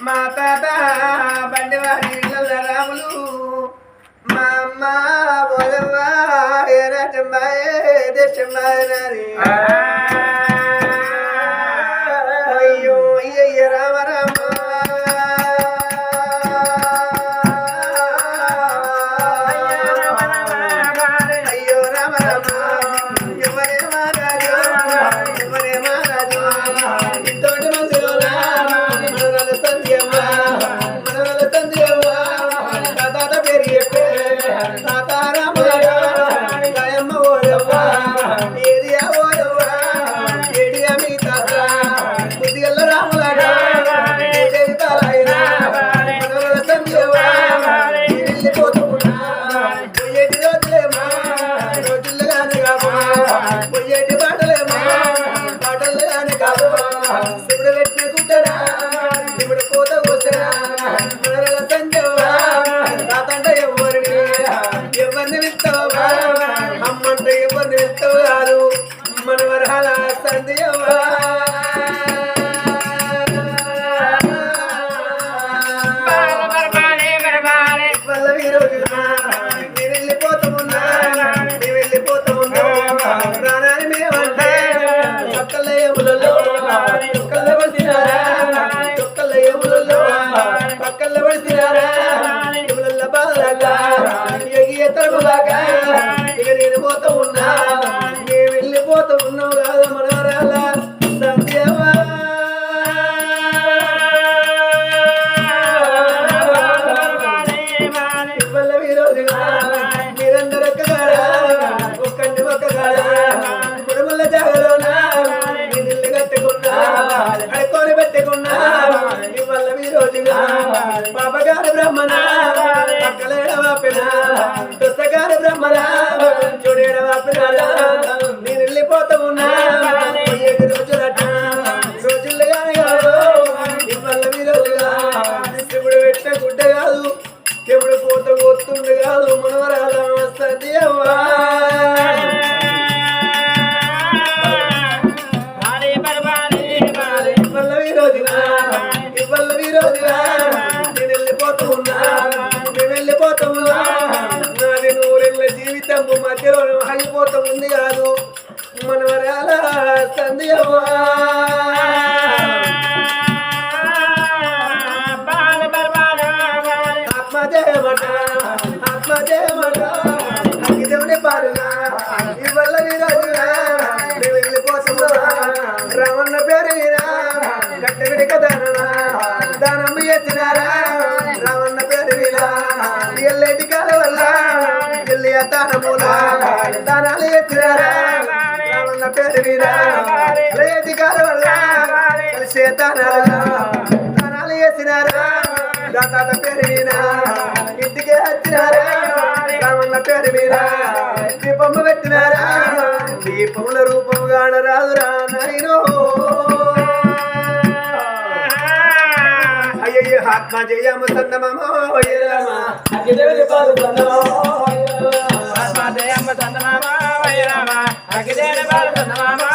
మా తాత బండి వారి రాములు. మా అమ్మ బోధవ్వ இருந்து వాపిన దుస్తగారు బ్రహ్మణ చూడేడ వాపినారా నేను ఉన్నా. ఏడు రోజులట రోజులు కానీ కాదు ఇవ్వల్ల వీరోజుగా శివుడు పెట్టిన గుడ్డ కాదు ఎప్పుడు పోత పోతుండు కాదు మనవరాల సత్యవా ఆగిపోతుంది కాదు. మనవరాల సంధ్యవా ఆత్మదేవట ఆత్మదేవట అగ్గిదేవుని పాలుగా ఇవల్ల విరాజుగా మేము వెళ్ళిపోతున్నా. పేరు విరా కట్టవిడి కదానమా దానం ఎత్తినారా. దానాలు వేసినారా దాతాత పేరు మీద ఇంటికి వచ్చినారా రామన్న పేరు మీద దీపము పెట్టినారా దీపముల రూపము కానరాదురా నాయనో అయ్యయ్య ఆత్మ జయము సందమమో రామ. అగ్గిదేవుని పాలు సందమో ఆత్మ జయమ్మ బాల